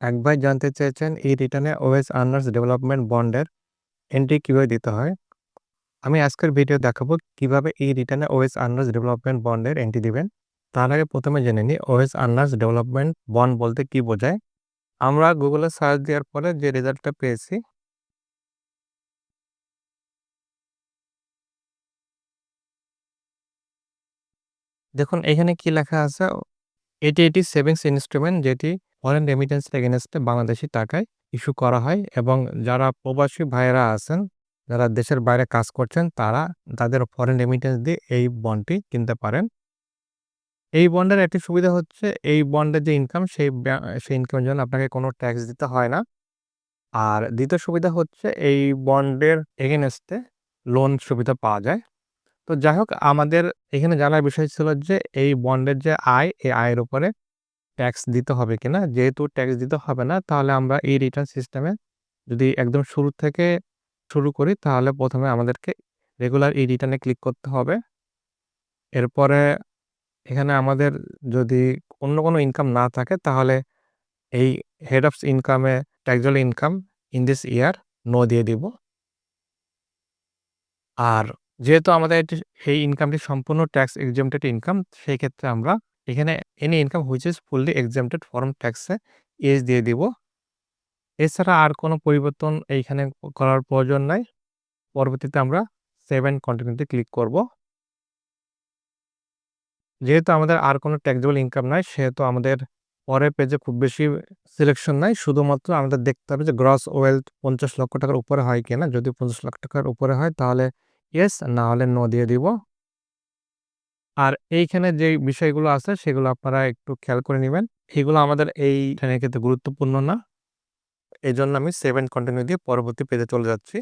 এক ভাই জানতে চেয়েছেন এই রিটার্নে ওএস আর্নার্স ডেভেলপমেন্ট বন্ডের এন্ট্রি কীভাবে দিতে হয়? আমি আজকের ভিডিও দেখাবো কীভাবে এই রিটার্নে ওএস আর্নার্স ডেভেলপমেন্ট বন্ডের এন্ট্রি দিবেন। তার আগে প্রথমে জেনে নিই ওএস আর্নার্স ডেভেলপমেন্ট বন্ড বলতে কি বোঝায়। আমরা গুগলে সার্চ দেওয়ার পরে যে রেজাল্টটা পেয়েছি, দেখুন এখানে কি লেখা আছে? এটি এটি সেভিংস ইনস্ট্রুমেন্ট যেটি ফরেন রেমিটেন্সের এগেনস্টে বাংলাদেশি টাকায় ইস্যু করা হয় এবং যারা প্রবাসী ভাইয়েরা আছেন, যারা দেশের বাইরে কাজ করছেন, তারা তাদের ফরেন রেমিটেন্স দিয়ে এই বন্ডটি কিনতে পারেন। এই বন্ডের একটি সুবিধা হচ্ছে, এই বন্ডের যে ইনকাম সেই সেই ইনকামের জন্য আপনাকে কোনো ট্যাক্স দিতে হয় না। আর দ্বিতীয় সুবিধা হচ্ছে, এই বন্ডের এগেনস্টে লোন সুবিধা পাওয়া যায়। তো যাই হোক, আমাদের এখানে জানার বিষয় ছিল যে, এই বন্ডের যে আয়, এই আয়ের উপরে ট্যাক্স দিতে হবে কিনা যেহেতু ট্যাক্স দিতে হবে না, তাহলে আমরা এই রিটার্ন সিস্টেমে যদি একদম শুরু থেকে শুরু করি, তাহলে প্রথমে আমাদেরকে রেগুলার এই রিটার্নে ক্লিক করতে হবে। এরপরে এখানে আমাদের যদি অন্য কোনো ইনকাম না থাকে, তাহলে এই head of ইনকামে taxable income in this year no দিয়ে দিব। আর যেহেতু আমাদের সেই ইনকামটি সম্পূর্ণ ট্যাক্স এক্সামটেড ইনকাম সেই ক্ষেত্রে আমরা এখানে any income which is fully exempted from ট্যাক্সে এজ দিয়ে দিব। এছাড়া আর কোনো পরিবর্তন এইখানে করার প্রয়োজন নাই। পরবর্তীতে আমরা সেভেন কন্টিনিউতে ক্লিক করব। যেহেতু আমাদের আর কোনো ট্যাক্সেবল ইনকাম নাই, সেহেতু আমাদের পরের পেজে খুব বেশি সিলেকশন নাই। শুধুমাত্র আমাদের দেখতে হবে যে গ্রস ওয়েলথ পঞ্চাশ লক্ষ টাকার উপরে হয় কিনা। যদি পঞ্চাশ লক্ষ টাকার উপরে হয় তাহলে ইয়েস না হলে নো দিয়ে দিব। আর এইখানে যে বিষয়গুলো আছে, সেগুলো আপনারা একটু খেয়াল করে নেবেন। এগুলো আমাদের এই ক্ষেত্রে গুরুত্বপূর্ণ না। এই জন্য আমি সেভেন কন্টিনিউ দিয়ে পরবর্তী পেজে চলে যাচ্ছি।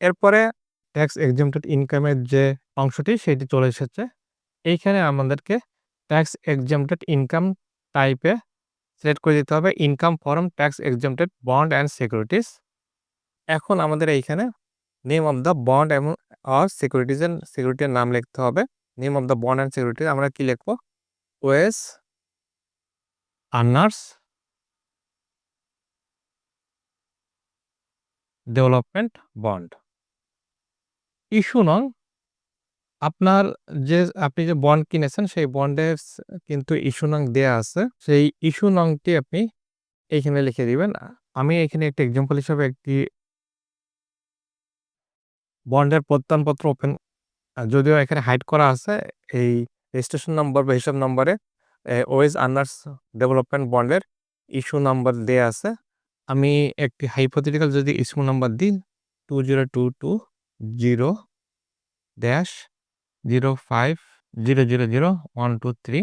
এরপরে ট্যাক্স এক্সামটেড ইনকামের যে অংশটি, সেটি চলে এসেছে। এইখানে আমাদেরকে ট্যাক্স এক্সামটেড ইনকাম টাইপে সিলেক্ট করে দিতে হবে। Income from tax exempted bond and securities এখন আমাদের এইখানে নেম অফ দ্য বন্ড এবং সিকিউরিটিজ অ্যান্ড সিকিউরিটির নাম লিখতে হবে। Name of the bond and security আমরা কি লিখব? Wage earners development bond issue নং, আপনার যে, আপনি যে বন্ড কিনেছেন, সেই বন্ডের কিন্তু ইস্যু নং দেয়া আছে। সেই ইস্যু নংটি আপনি এইখানে লিখে দিবেন। আমি এখানে একটি এক্সাম্পল হিসাবে একটি বন্ডের প্রত্যয়নপত্র ওপেন যদিও এখানে হাইড করা আছে, এই রেজিস্ট্রেশন নাম্বার বা হিসাব নম্বরে ওয়েজ আর্নার্স ডেভেলপমেন্ট বন্ডের ইস্যু নাম্বার দেয়া আছে। আমি একটি হাইপোথেটিক্যাল যদি ইস্যু নাম্বার দিই two zero two two zero dash zero five zero zero zero one two three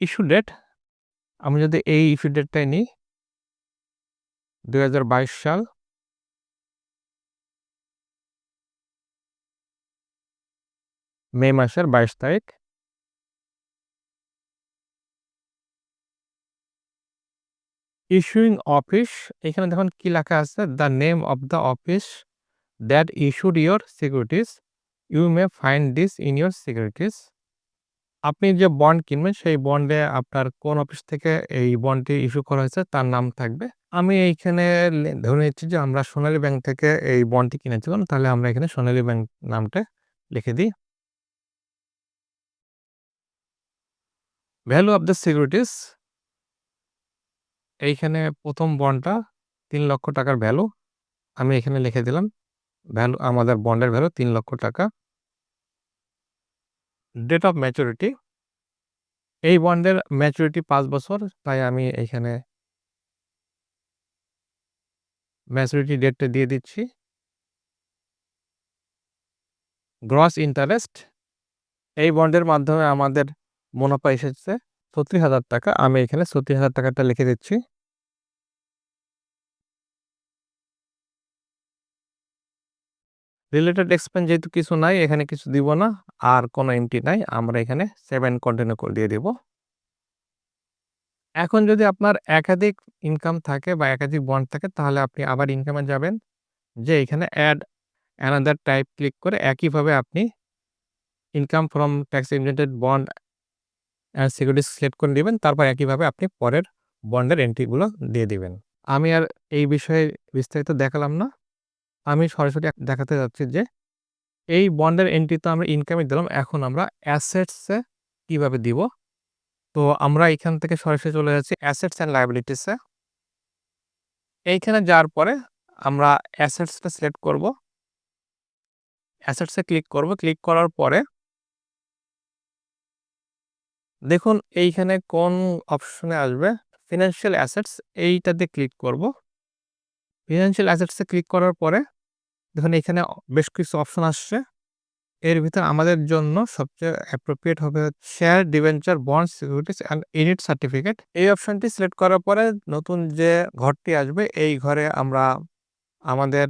issue date আমি যদি এই ইস্যু ডেটটাই নিই দু হাজার বাইশ সাল মে মাসের বাইশ তারিখ। ইস্যুইং অফিস এখানে দেখুন কি লেখা আছে? The name of the office that issued your securities you may find this in your securities আপনি যে বন্ড কিনবেন, সেই বন্ডে আপনার কোন অফিস থেকে এই বন্ডটি ইস্যু করা হয়েছে, তার নাম থাকবে। আমি এইখানে ধরে নিচ্ছি যে আমরা সোনালী ব্যাংক থেকে এই বন্ডটি কিনেছিলাম, তাহলে আমরা এখানে সোনালী ব্যাংক নামটা লিখে দিই। ভ্যালু অফ দ্য সিকিউরিটিস এইখানে প্রথম বন্ডটা তিন লক্ষ টাকার ভ্যালু আমি এখানে লিখে দিলাম ভ্যালু আমাদের বন্ডের ভ্যালু তিন লক্ষ টাকা। ডেট অফ ম্যাচুরিটি এই বন্ডের ম্যাচুরিটি পাঁচ বছর, তাই আমি এখানে ম্যাচুরিটি ডেটটা দিয়ে দিচ্ছি। গ্রস ইন্টারেস্ট এই বন্ডের মাধ্যমে আমাদের মুনাফা এসেছে। ছত্রিশ হাজার টাকা। আমি এখানে ছত্রিশ হাজার টাকাটা লিখে দিচ্ছি। রিলেটেড এক্সপেন্স যেহেতু কিছু নাই, এখানে কিছু দিব না। আর কোনো এমটি নাই। আমরা এখানে সেভেন কন্টিনিউ করে দিয়ে দিব। এখন যদি আপনার একাধিক ইনকাম থাকে বা একাধিক বন্ড থাকে, তাহলে আপনি আবার ইনকামে যাবেন। যে এখানে অ্যাড অ্যানাদার টাইপ ক্লিক করে একইভাবে আপনি income from tax exempted bond security select করে নেবেন তারপর একইভাবে আপনি পরের বন্ডের এন্ট্রিগুলো দিয়ে দিবেন। আমি আর এই বিষয়ে বিস্তারিত দেখালাম না। আমি সরাসরি দেখাতে যাচ্ছি যে এই বন্ডের এন্ট্রি তো আমরা ইনকামে দিলাম। এখন আমরা অ্যাসেটস কীভাবে দিব? তো আমরা এখান থেকে সরাসরি চলে যাচ্ছি অ্যাসেটস অ্যান্ড লায়াবিলিটিস এ। এইখানে যাওয়ার পরে আমরা অ্যাসেটসটা সিলেক্ট করব। অ্যাসেটসে ক্লিক করব। ক্লিক করার পরে দেখুন এইখানে কোন অপশনে আসবে? ফিনান্সিয়াল অ্যাসেটস এইটাতে ক্লিক করব। ফিনান্সিয়াল অ্যাসেটসে ক্লিক করার পরে দেখুন এখানে বেশ কিছু অপশন আসছে। এর ভিতরে আমাদের জন্য সবচেয়ে অ্যাপ্রোপ্রিয়েট হবে share, debenture bond, securities and unit certificate. এই অপশনটি সিলেক্ট করার পরে নতুন যে ঘরটি আসবে এই ঘরে আমরা আমাদের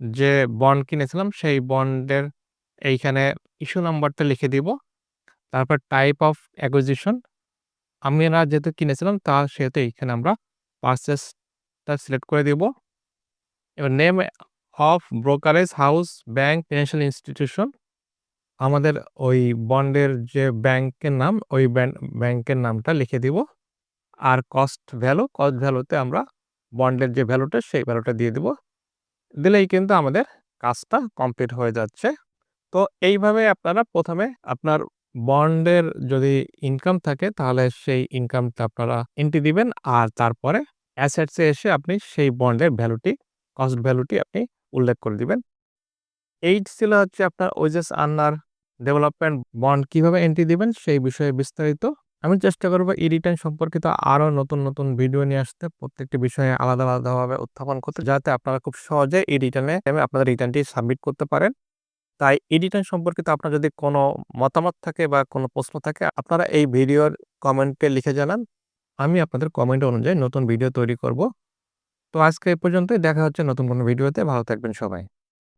যে বন্ড কিনেছিলাম সেই বন্ডের এইখানে ইস্যু নাম্বারটা লিখে দিব। তারপর টাইপ অফ অ্যাকুইজিশন আমরা যেহেতু কিনেছিলাম তা সেহেতু এইখানে আমরা পারচেজ টা সিলেক্ট করে দিব। এবার name of brokerage house, bank, financial institution আমাদের ওই বন্ডের যে ব্যাংকের নাম ওই ব্যাংকের নামটা লিখে দিব। আর কস্ট ভ্যালু, কস্ট ভ্যালুতে আমরা বন্ডের যে ভ্যালুটা সেই ভ্যালুটা দিয়ে দিব। দিলেই কিন্তু আমাদের কাজটা কমপ্লিট হয়ে যাচ্ছে। তো এইভাবে আপনারা প্রথমে আপনার বন্ডের যদি ইনকাম থাকে তাহলে সেই ইনকামটা আপনারা এন্ট্রি দিবেন। আর তারপরে অ্যাসেটসে এসে আপনি সেই বন্ডের ভ্যালুটি, কস্ট ভ্যালুটি আপনি উল্লেখ করে দিবেন। এই ছিল হচ্ছে আপনার ওয়েজেস আন্নার ডেভেলপমেন্ট বন্ড কীভাবে এন্ট্রি দিবেন সেই বিষয়ে বিস্তারিত। আমি চেষ্টা করব ই-রিটার্ন সম্পর্কিত আরও নতুন, নতুন ভিডিও নিয়ে আসতে। প্রত্যেকটি বিষয়ে আলাদা, আলাদাভাবে উত্থাপন করতে যাতে আপনারা খুব সহজে ই-রিটার্নে আপনাদের রিটার্নটি সাবমিট করতে পারেন। তাই এডিটিং সম্পর্কে সম্পর্কিত আপনার যদি কোনো মতামত থাকে বা কোনো প্রশ্ন থাকে, আপনারা এই ভিডিওর কমেন্টে লিখে জানান। আমি আপনাদের কমেন্ট অনুযায়ী নতুন ভিডিও তৈরি করব। তো আজকে এ পর্যন্তই। দেখা হচ্ছে নতুন কোনো ভিডিওতে। ভালো থাকবেন সবাই।